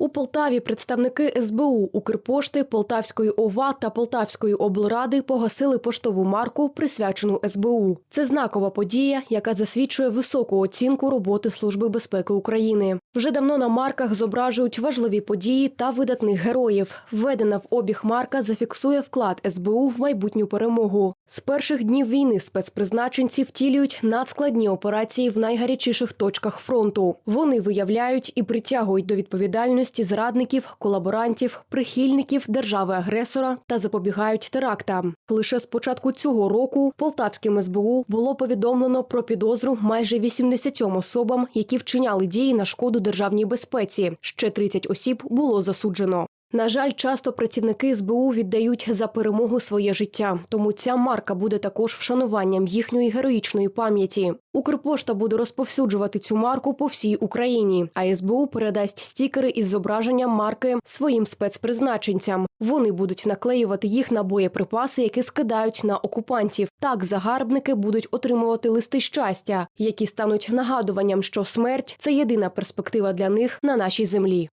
У Полтаві представники СБУ, Укрпошти, Полтавської ОВА та Полтавської облради погасили поштову марку, присвячену СБУ. Це знакова подія, яка засвідчує високу оцінку роботи Служби безпеки України. Вже давно на марках зображують важливі події та видатних героїв. Введена в обіг марка зафіксує вклад СБУ в майбутню перемогу. З перших днів війни спецпризначенці втілюють надскладні операції в найгарячіших точках фронту. Вони виявляють і притягують до відповідальності зрадників, колаборантів, прихильників держави-агресора та запобігають терактам. Лише з початку цього року Полтавським СБУ було повідомлено про підозру майже 80 особам, які вчиняли дії на шкоду державній безпеці. Ще 30 осіб було засуджено. На жаль, часто працівники СБУ віддають за перемогу своє життя, тому ця марка буде також вшануванням їхньої героїчної пам'яті. Укрпошта буде розповсюджувати цю марку по всій Україні, а СБУ передасть стікери із зображенням марки своїм спецпризначенцям. Вони будуть наклеювати їх на боєприпаси, які скидають на окупантів. Так загарбники будуть отримувати листи щастя, які стануть нагадуванням, що смерть це єдина перспектива для них на нашій землі.